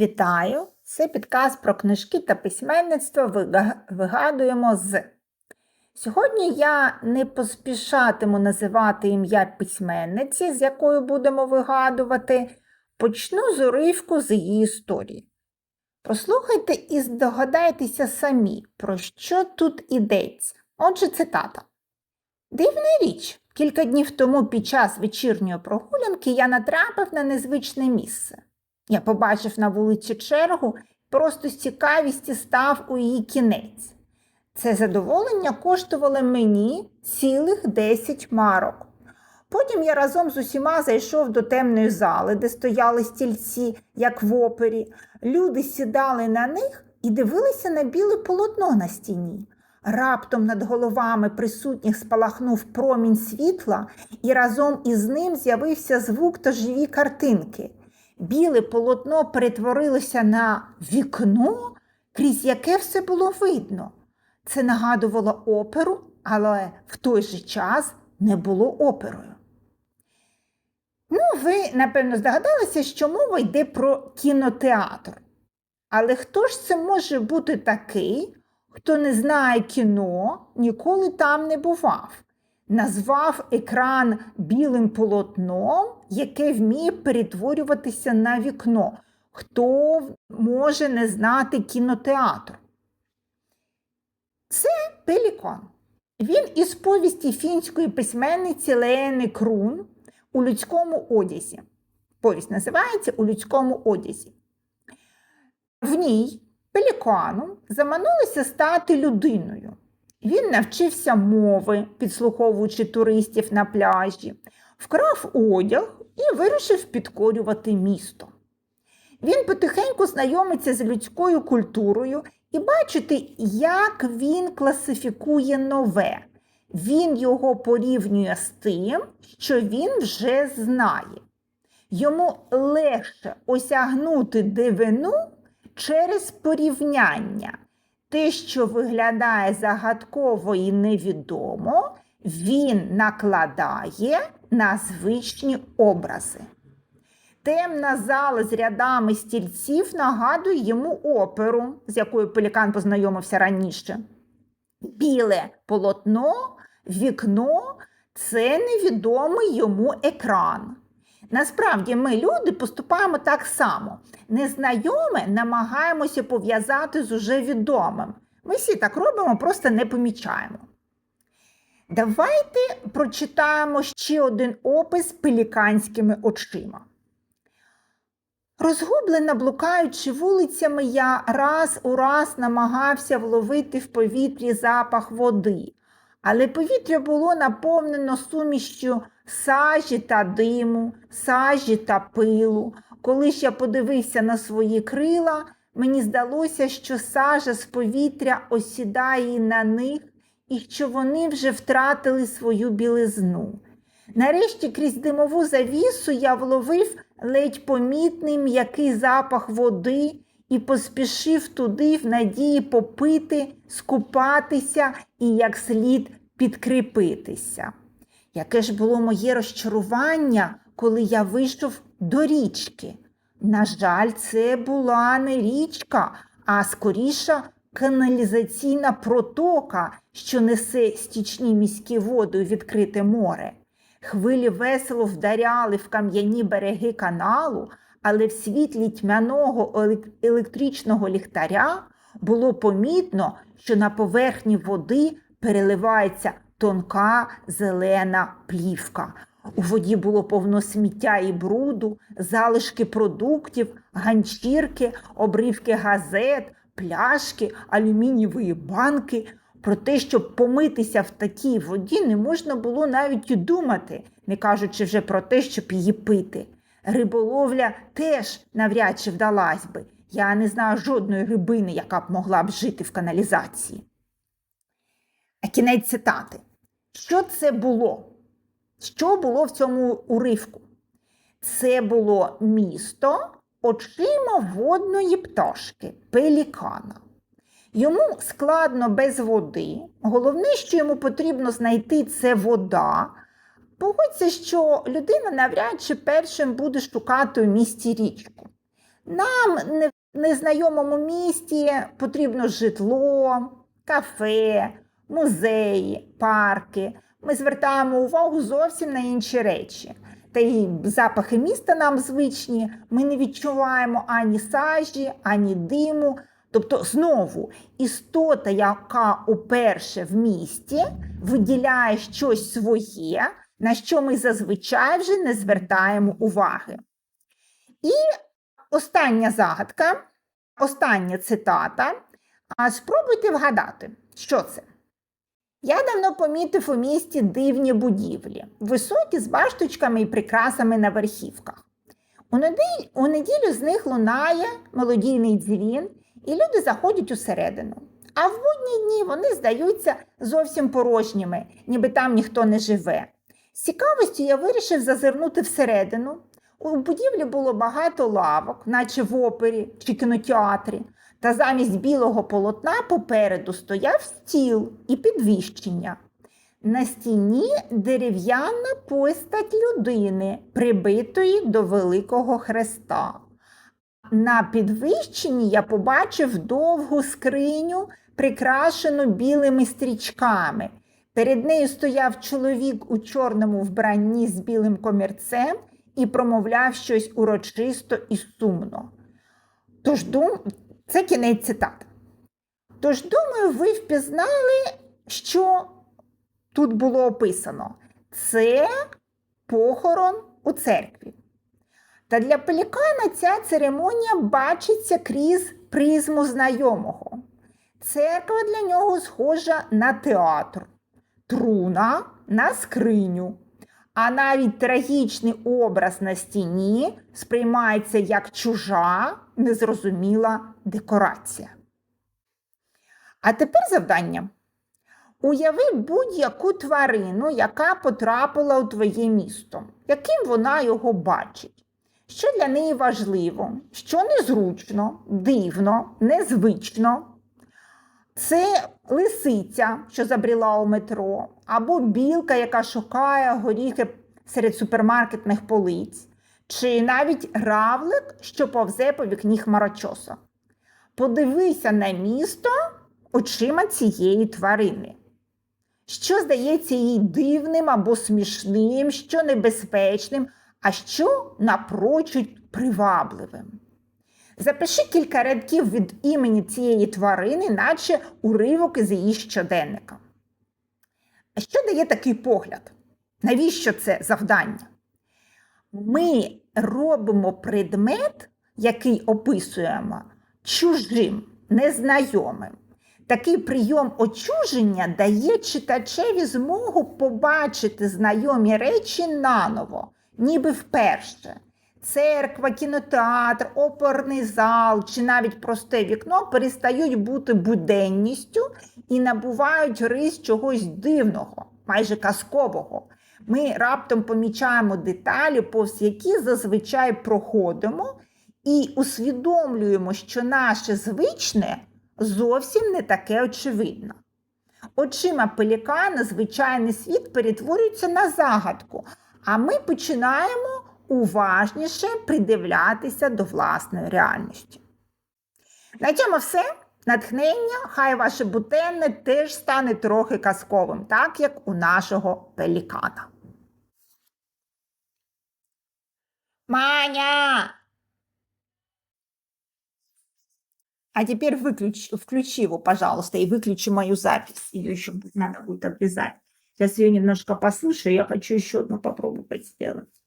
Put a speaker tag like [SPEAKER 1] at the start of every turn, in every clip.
[SPEAKER 1] Вітаю! Це підказ про книжки та письменництво вигадуємо з. Сьогодні я не поспішатиму називати ім'я письменниці, з якою будемо вигадувати. Почну з уривку з її історії. Прослухайте і здогадайтеся самі, про що тут ідеться. Отже, цитата. Дивна річ, кілька днів тому під час вечірньої прогулянки я натрапив на незвичне місце. Я побачив на вулиці чергу, просто з цікавісті став у її кінець. Це задоволення коштувало мені цілих 10 марок. Потім я разом з усіма зайшов до темної зали, де стояли стільці, як в опері. Люди сідали на них і дивилися на біле полотно на стіні. Раптом над головами присутніх спалахнув промінь світла, і разом із ним з'явився звук та живі картинки. Біле полотно перетворилося на вікно, крізь яке все було видно. Це нагадувало оперу, але в той же час не було оперою. Ну, ви, напевно, здогадалися, що мова йде про кінотеатр. Але хто ж це може бути такий, хто не знає кіно, ніколи там не бував? Назвав екран білим полотном, яке вміє перетворюватися на вікно. Хто може не знати кінотеатр? Це Пелікон. Він із повісті фінської письменниці Леени Крун у людському одязі. Повість називається У людському одязі. В ній Пелікану заманулося стати людиною. Він навчився мови, підслуховуючи туристів на пляжі, вкрав одяг і вирішив підкорювати місто. Він потихеньку знайомиться з людською культурою і бачите, як він класифікує нове. Він його порівнює з тим, що він вже знає. Йому легше осягнути дивину через порівняння. Те, що виглядає загадково і невідомо, він накладає на звичні образи. Темна зала з рядами стільців нагадує йому оперу, з якою Пелікан познайомився раніше. Біле полотно, вікно це невідомий йому екран. Насправді ми, люди, поступаємо так само. Незнайоме намагаємося пов'язати з уже відомим. Ми всі так робимо, просто не помічаємо. Давайте прочитаємо ще один опис пеліканськими очима. Розгублена, блукаючи вулицями, я раз у раз намагався вловити в повітрі запах води, але повітря було наповнено сумішчю сажі та диму, сажі та пилу. Коли ж я подивився на свої крила, мені здалося, що сажа з повітря осідає на них і що вони вже втратили свою білизну. Нарешті крізь димову завісу я вловив ледь помітний м'який запах води і поспішив туди в надії попити, скупатися і як слід підкріпитися. Яке ж було моє розчарування, коли я вийшов до річки. На жаль, це була не річка, а скоріша каналізаційна протока, що несе стічні міські води у відкрите море. Хвилі весело вдаряли в кам'яні береги каналу, але в світлі тьмяного електричного ліхтаря було помітно, що на поверхні води переливається тонка зелена плівка. У воді було повно сміття і бруду, залишки продуктів, ганчірки, обривки газет, пляшки, алюмінієвої банки. Про те, щоб помитися в такій воді, не можна було навіть і думати, не кажучи вже про те, щоб її пити. Риболовля теж навряд чи вдалась би. Я не знаю жодної рибини, яка б могла б жити в каналізації. А кінець цитати. Що це було? Що було в цьому уривку? Це було місто очима водної пташки, пелікана. Йому складно без води. Головне, що йому потрібно знайти, це вода. Погодься, що людина навряд чи першим буде шукати у місті річку. Нам в незнайомому місті потрібно житло, кафе, музеї, парки. Ми звертаємо увагу зовсім на інші речі. Та й запахи міста нам звичні, ми не відчуваємо ані сажі, ані диму. Тобто, знову, істота, яка уперше в місті виділяє щось своє, на що ми зазвичай вже не звертаємо уваги. І остання загадка, остання цитата. А спробуйте вгадати, що це. Я давно помітив у місті дивні будівлі, високі з башточками і прикрасами на верхівках. У неділю, з них лунає мелодійний дзвін, і люди заходять усередину. А в будні дні вони здаються зовсім порожніми, ніби там ніхто не живе. З цікавістю я вирішив зазирнути всередину. У будівлі було багато лавок, наче в опері чи кінотеатрі, та замість білого полотна попереду стояв стіл і підвищення. На стіні дерев'яна постать людини, прибитої до великого хреста. На підвищенні я побачив довгу скриню, прикрашену білими стрічками. Перед нею стояв чоловік у чорному вбранні з білим комірцем і промовляв щось урочисто і сумно. Тож дум... Це кінець цитати. Тож, думаю, ви впізнали, що тут було описано. Це похорон у церкві. Та для пелікана ця церемонія бачиться крізь призму знайомого. Церква для нього схожа на театр, труна на скриню. А навіть трагічний образ на стіні сприймається як чужа, незрозуміла декорація. А тепер завдання. Уяви будь-яку тварину, яка потрапила у твоє місто, яким вона його бачить. Що для неї важливо, що незручно, дивно, незвично. Це лисиця, що забріла у метро, або білка, яка шукає горіхи серед супермаркетних полиць, чи навіть равлик, що повзе по вікні хмарочоса. Подивися на місто очима цієї тварини. Що здається їй дивним або смішним, що небезпечним, а що напрочуд привабливим. Запиши кілька рядків від імені цієї тварини, наче уривок із її щоденника. А що дає такий погляд? Навіщо це завдання? Ми робимо предмет, який описуємо, чужим, незнайомим. Такий прийом очуження дає читачеві змогу побачити знайомі речі наново, ніби вперше. Церква, кінотеатр, оперний зал чи навіть просте вікно перестають бути буденністю і набувають рис чогось дивного, майже казкового. Ми раптом помічаємо деталі, повз які зазвичай проходимо, і усвідомлюємо, що наше звичне зовсім не таке очевидне. Очима пелікана звичайний світ перетворюється на загадку, а ми починаємо уважніше придивлятися до власної реальності. На цьому все. Натхнення, хай ваше бутенне теж стане трохи казковим, так як у нашого пелікана. Маня! А теперь выключи, включи его, пожалуйста, и выключи мою запись. Ее еще надо будет обрезать. Сейчас ее немножко послушаю. Я хочу еще одну попробовать сделать.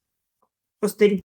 [SPEAKER 1] Просто